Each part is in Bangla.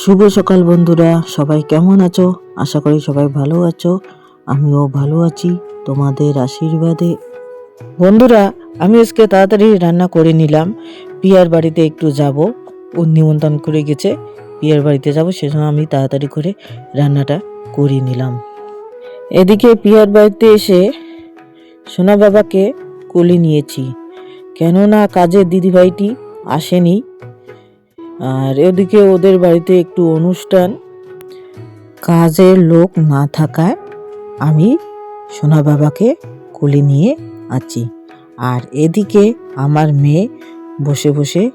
শুভ সকাল বন্ধুরা, সবাই কেমন আছো? আশা করি সবাই ভালো আছো, আমিও ভালো আছি, তোমাদের আশীর্বাদে। বন্ধুরা, আমি আজকে তাড়াতাড়ি রান্না করে নিলাম, পিয়ার বাড়িতে একটু যাব ও নিমন্ত্রণ করে গেছে, পিয়ার বাড়িতে যাব, সেজন্য আমি তাড়াতাড়ি করে রান্নাটা করে নিলাম। এদিকে পিয়ার বাড়িতে এসে সোনা বাবাকে কোলে নিয়েছি, কেননা কাজের দিদিভাইটি আসেনি আর এদিকে ওদের বাড়িতে একটু অনুষ্ঠান। কাজের লোক না থাকায় আমি সোনা বাবাকে কোলে নিয়ে আছি। আর এদিকে আমার মেয়ে বসে বসে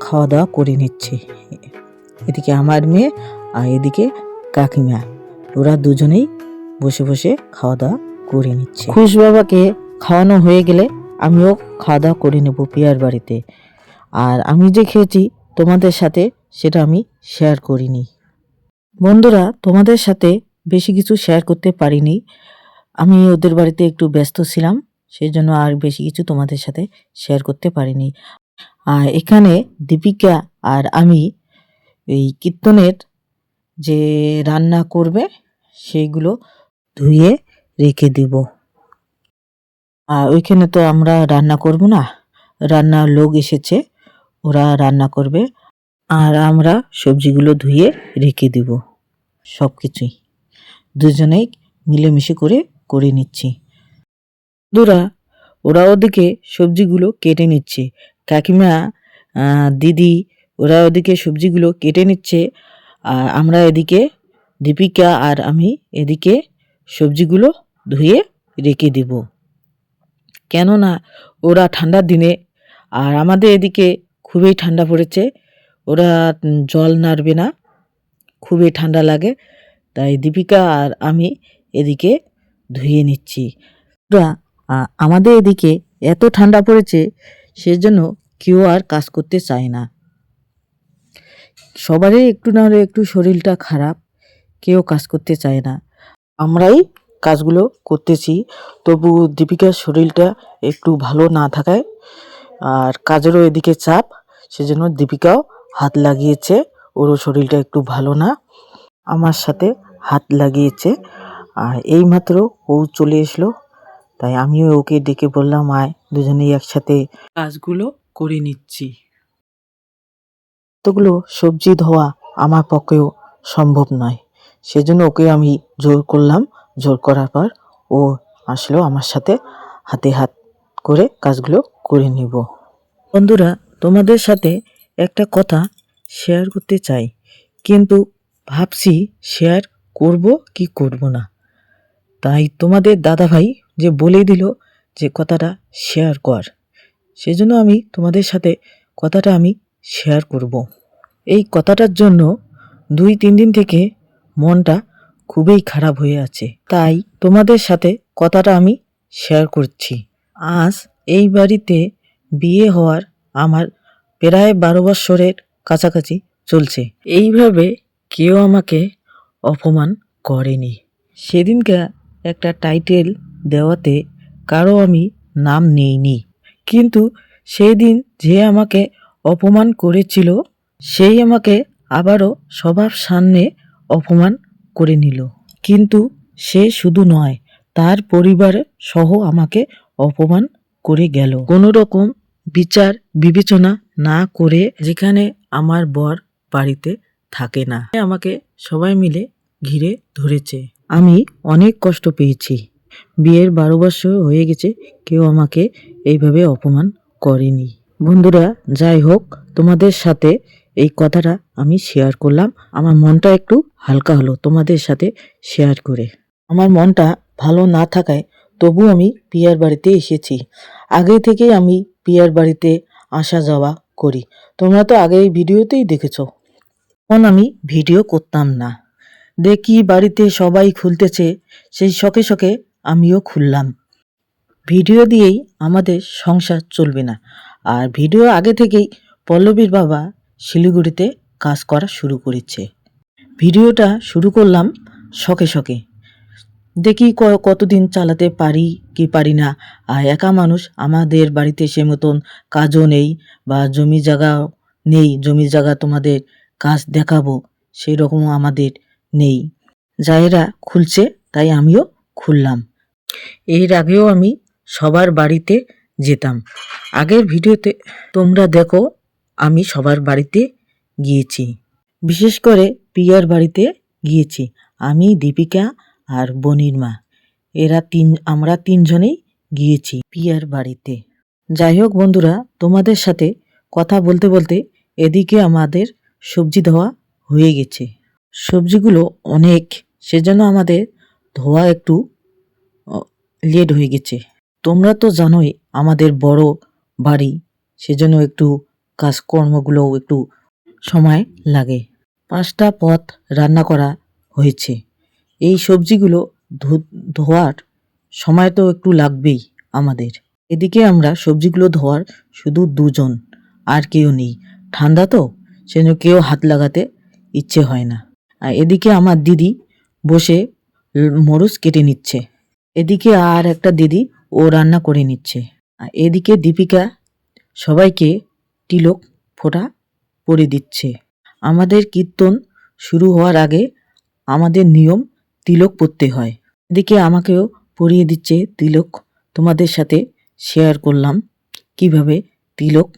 খাওয়া দাওয়া করে নিচ্ছে। এদিকে আমার মেয়ে আর এদিকে কাকিমা। ওরা দুজনেই বসে বসে খাওয়া দাওয়া করে নিচ্ছে। খুশ বাবাকে খাওয়ানো হয়ে গেলে আমিও খাওয়া দাওয়া করে নেব পিয়ার বাড়িতে। আর আমি যে খেয়েছি তোমাদের সাথে সেটা আমি শেয়ার করিনি। বন্ধুরা, তোমাদের সাথে বেশি কিছু শেয়ার করতে পারিনি। আমি ওদের বাড়িতে একটু ব্যস্ত ছিলাম সেই জন্য আর বেশি কিছু তোমাদের সাথে শেয়ার করতে পারিনি। আর এখানে দীপিকা আর আমি এই কীর্তনের যে রান্না করবে সেইগুলো ধুয়ে রেখে দিব। আর ওইখানে তো আমরা রান্না করব না, রান্নার লোক এসেছে। ওরা রান্না করবে আর আমরা সবজিগুলো ধুয়ে রেখে দিব। সব কিছুই দুজনেই মিলেমিশে করে করে নিচ্ছি। দুরা, ওরা ওদিকে সবজিগুলো কেটে নিচ্ছে। কাকিমা দিদি, ওরা ওদিকে সবজিগুলো কেটে নিচ্ছে। আর আমরা এদিকে দীপিকা আর আমি এদিকে সবজিগুলো ধুয়ে রেখে দিব। কেননা ওরা ঠান্ডার দিনে আর আমাদের এদিকে খুবই ঠান্ডা পড়েছে। ওরা জল নাড়বে না। খুবই ঠান্ডা লাগে। তাই দীপিকা আর আমি এদিকে ধুয়ে নিচ্ছি। ওরা আমাদের এদিকে এত ঠান্ডা পড়েছে, সেজন্য কেউ আর কাজ করতে চায় না। সবারই একটু না হলে একটু শরীরটা খারাপ, কেউ কাজ করতে চায় না। আমরাই কাজগুলো করতেছি, তবু দীপিকার শরীরটা একটু ভালো না থাকায়, আর কাজেরও এদিকে চাপ। সেজন্য দীপিকাও হাত লাগিয়েছে। ওরও শরীরটা একটু ভালো না। আমার সাথে হাত লাগিয়েছে। আর এইমাত্র ও চলে এসলো। তাই আমিও ওকে ডেকে বললাম, আয়, দুজনেই একসাথে কাজগুলো করে নিচ্ছি। এতগুলো সবজি ধোয়া আমার পক্ষেও সম্ভব নয়। সেজন্য ওকে আমি জোর করলাম। জোর করার পর ও আসলো আমার সাথে হাতে হাত করে কাজগুলো করে নিব। বন্ধুরা তোমাদের সাথে একটা কথা শেয়ার করতে চাই। কিন্তু ভাবছি শেয়ার করব কি করব না। তাই তোমাদের দাদাভাই যে বলে দিল যে কথাটা শেয়ার কর। সেজন্য আমি তোমাদের সাথে কথাটা আমি শেয়ার করব। এই কথাটার জন্য দুই, তিন দিন থেকে মনটা খুবই খারাপ হয়ে আছে। তাই তোমাদের সাথে কথাটা আমি শেয়ার করছি। আজ এই বাড়িতে বিয়ে হওয়ার আমার প্রায় বারো বৎসরের কাছাকাছি চলছে। এইভাবে কেউ আমাকে অপমান করেনি। সেদিনকে একটা টাইটেল দেওয়াতে কারও আমি নাম নেইনি। কিন্তু সেই দিন যে আমাকে অপমান করেছিল, সেই আমাকে আবারও সবার সামনে অপমান করে নিল। কিন্তু সে শুধু নয়, তার পরিবার সহ আমাকে অপমান করে গেল। কোনো রকম বিচার, বিবেচনা না করে যেখানে আমার বর বাড়িতে থাকে না। আমাকে সবাই মিলে ঘিরে ধরেছে। আমি অনেক কষ্ট পেয়েছি। বিয়ের বারো বছর হয়ে গেছে, কেউ আমাকে এইভাবে অপমান করেনি। বন্ধুরা, যাই হোক, তোমাদের সাথে এই কথাটা আমি শেয়ার করলাম। আমার মনটা একটু হালকা হলো তোমাদের সাথে শেয়ার করে। আমার মনটা ভালো না থাকায় তবু আমি পিয়ার বাড়িতে এসেছি। আগে থেকেই আমি পিয়ার বাড়িতে আসা যাওয়া করি। তোমরা তো আগে এই ভিডিওতেই দেখেছ। তখন আমি ভিডিও করতাম না। দেখি বাড়িতে সবাই খুলতেছে, সেই শখে শখে আমিও খুললাম। ভিডিও দিয়েই আমাদের সংসার চলবে না। আর ভিডিও আগে থেকেই পল্লবীর বাবা শিলিগুড়িতে কাজ করা শুরু করেছে। ভিডিওটা শুরু করলাম শখে শখে। দেখি কতদিন চালাতে পারি কি পারি না। আর একা মানুষ, আমাদের বাড়িতে সে মতন কাজও নেই বা জমি জায়গা নেই জমি জায়গা তোমাদের কাজ দেখাবো, সেই রকমও আমাদের নেই। জায়েরা খুলছে, তাই আমিও খুললাম। এর আগেও আমি সবার বাড়িতে যেতাম। আগের ভিডিওতে তোমরা দেখো, আমি সবার বাড়িতে গিয়েছি। বিশেষ করে পিয়ার বাড়িতে গিয়েছি। আমি দীপিকা আর বনির মা। এরা তিন, আমরা তিনজনেই গিয়েছি পিয়ার বাড়িতে। যাই হোক বন্ধুরা, তোমাদের সাথে কথা বলতে বলতে এদিকে আমাদের সবজি ধোয়া হয়ে গেছে। সবজিগুলো অনেক, সেজন্য আমাদের ধোয়া একটু লেট হয়ে গেছে। তোমরা তো জানোই আমাদের বড় বাড়ি, সেজন্য একটু কাজকর্মগুলোও একটু সময় লাগে। পাঁচটা পথ রান্না করা হয়েছে। এই সবজিগুলো ধোয়ার সময় তো একটু লাগবেই আমাদের। এদিকে আমরা সবজিগুলো ধোয়ার শুধু দুজন, আর কেউ নেই। ঠান্ডা তো, সেজন্য কেউ হাত লাগাতে ইচ্ছে হয় না। আর এদিকে আমার দিদি বসে মরুচ কেটে নিচ্ছে। এদিকে আর একটা দিদি ও রান্না করে নিচ্ছে। আর এদিকে দীপিকা সবাইকে তিলক ফোঁটা পরে দিচ্ছে। আমাদের কীর্তন শুরু হওয়ার আগে আমাদের নিয়ম তিলক পরতে হয়। এদিকে আমাকেও পরিয়ে দিচ্ছে তিলক। তোমাদের সাথে শেয়ার করলাম কীভাবে তিলক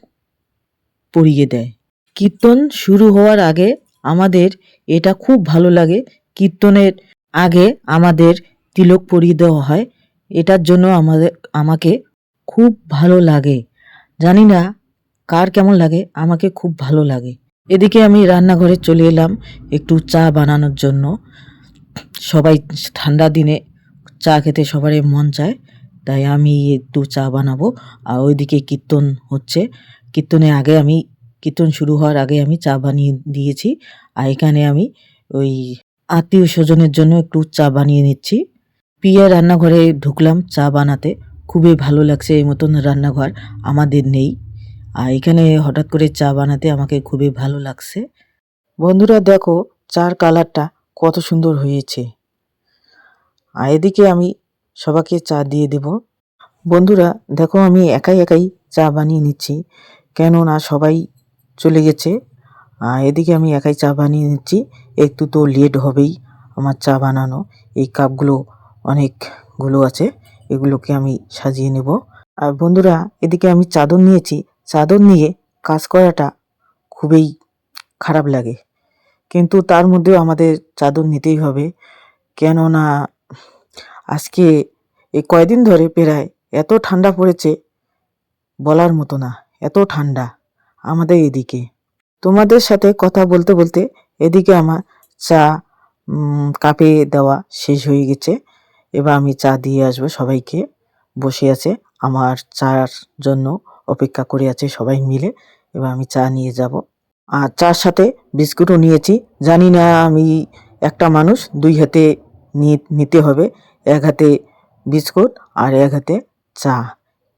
পরিয়ে দেয়। কীর্তন শুরু হওয়ার আগে আমাদের এটা খুব ভালো লাগে। কীর্তনের আগে আমাদের তিলক পরিয়ে দেওয়া হয়। এটার জন্য আমাদের, আমাকে খুব ভালো লাগে। জানি না কার কেমন লাগে, আমাকে খুব ভালো লাগে। এদিকে আমি রান্নাঘরে চলে এলাম একটু চা বানানোর জন্য। সবাই ঠান্ডা দিনে চা খেতে সবারই মন চায়, তাই আমি একটু চা বানাবো। আর ওইদিকে কীর্তন হচ্ছে। কীর্তনের আগে আমি, কীর্তন শুরু হওয়ার আগে আমি চা বানিয়ে দিয়েছি। আর এখানে আমি ওই আত্মীয় স্বজনের জন্য একটু চা বানিয়ে নিচ্ছি। পিয়া রান্নাঘরে ঢুকলাম চা বানাতে। খুবই ভালো লাগছে এই মতন রান্নাঘর আমাদের নেই। আর এখানে হঠাৎ করে চা বানাতে আমাকে খুবই ভালো লাগছে। বন্ধুরা দেখো, চার কালারটা কত সুন্দর হয়েছে। আর এদিকে আমি সবাইকে চা দিয়ে দেব। বন্ধুরা, দেখো আমি একাই একাই চা বানিয়ে নিচ্ছি, কেননা সবাই চলে গেছে। আর এদিকে আমি একাই চা বানিয়ে নিচ্ছি, একটু তো লেট হবেই আমার চা বানানো। এই কাপগুলো অনেকগুলো আছে, এগুলোকে আমি সাজিয়ে নেব। আর বন্ধুরা, এদিকে আমি চাদর নিয়েছি। চাদর নিয়ে কাজ করাটা খুবই খারাপ লাগে। কিন্তু তার মধ্যেও আমাদের চাদর নিতেই হবে। কেননা আজকে এই কয়দিন ধরে প্রায় এত ঠান্ডা পড়েছে, বলার মতো না, এত ঠান্ডা আমাদের এদিকে। তোমাদের সাথে কথা বলতে বলতে এদিকে আমার চা কাপে দেওয়া শেষ হয়ে গেছে। এবার আমি চা দিয়ে আসব সবাইকে। বসে আছে, আমার চার জন্য অপেক্ষা করে আছে সবাই মিলে। এবার আমি চা নিয়ে যাব। আর চার সাথে বিস্কুটও নিয়েছি। জানি না আমি একটা মানুষ, দুই হাতে নিতে হবে। এক হাতে বিস্কুট আর এক হাতে চা।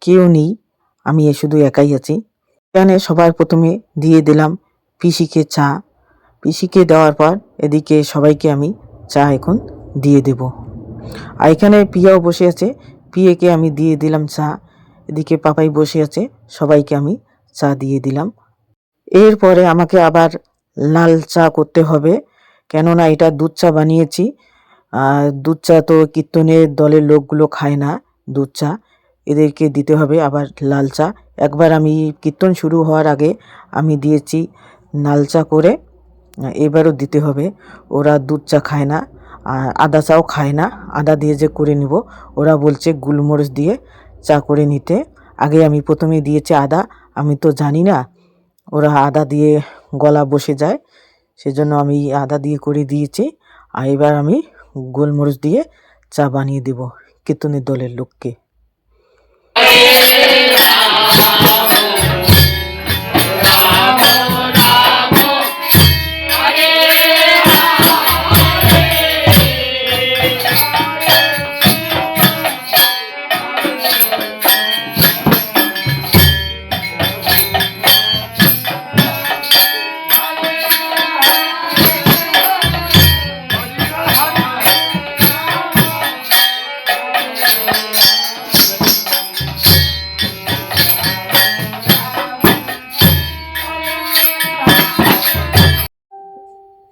কেউ নেই, আমি এ শুধু একাই আছি। এখানে সবার প্রথমে দিয়ে দিলাম পিসিকে চা। পিসিকে দেওয়ার পর এদিকে সবাইকে আমি চা এখন দিয়ে দেব। আর এখানে পিয়াও বসে আছে, পিয়েকে আমি দিয়ে দিলাম চা। এদিকে পাপাই বসে আছে, সবাইকে আমি চা দিয়ে দিলাম। এরপরে আমাকে আবার লাল চা করতে হবে। কেননা এটা দুধ চা বানিয়েছি। দুধ চা তো কীর্তনের দলের লোকগুলো খায় না, দুধ চা। এদেরকে দিতে হবে আবার লাল চা। একবার আমি কীর্তন শুরু হওয়ার আগে আমি দিয়েছি লাল চা করে, এবারও দিতে হবে। ওরা দুধ চা খায় না আদা চাও খায় না। আদা দিয়ে যে করে নিব, ওরা বলছে গুলমরিচ দিয়ে চা করে নিতে। আগে আমি প্রথমে দিয়েছি আদা। আমি তো জানি না ওরা আদা দিয়ে গলা বসে যায়। সেজন্য আমি আদা দিয়ে করে দিয়েছি। আর এবার আমি গোলমরিচ দিয়ে চা বানিয়ে দেব কীর্তনের দলের লোককে।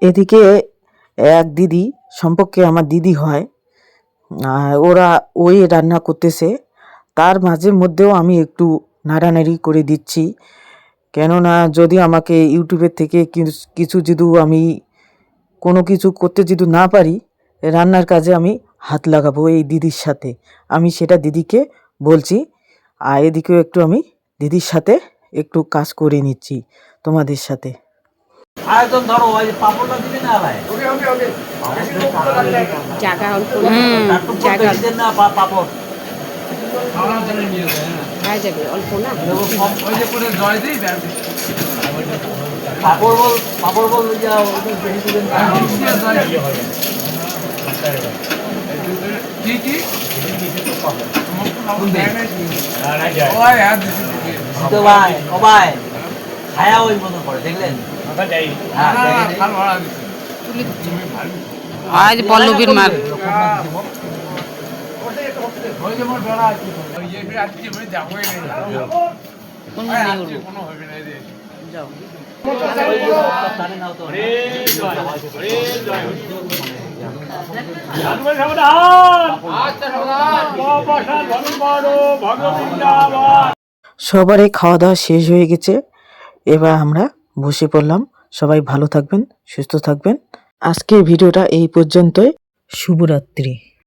এদিকে এক দিদি, সম্পর্কে আমার দিদি হয় ওরা ওই রান্না করতেছে। তার মাঝে মধ্যেও আমি একটু নাড়ানাড়ি করে দিচ্ছি। কেননা যদি আমাকে ইউটিউবের থেকে কিছু যদি আমি কোনো কিছু করতে যদি না পারি, রান্নার কাজে আমি হাত লাগাবো এই দিদির সাথে। আমি সেটা দিদিকে বলছি, আর এদিকেও একটু আমি দিদির সাথে একটু কাজ করে নিচ্ছি তোমাদের সাথে। আয়তন ধরো ওই পাপড়টা দিবি না ভাই জায়গা অল্প কাটুন জায়গা করতে দিতেন না পাপড়। হয়ে। যাবে অল্প না। দেখো কম- পাপড় বল পাপড় বল যা বেশি দিবেন না। তো ভাই ও ভাই ছায়া ওই মতো করে দেখলেন। আজ পল্লবীর মার। সবারই খাওয়া দাওয়া শেষ হয়ে গেছে। এবার আমরা বসে পড়লাম। সবাই ভালো থাকবেন সুস্থ থাকবেন। আজকের ভিডিওটা এই পর্যন্তই। শুভরাত্রি।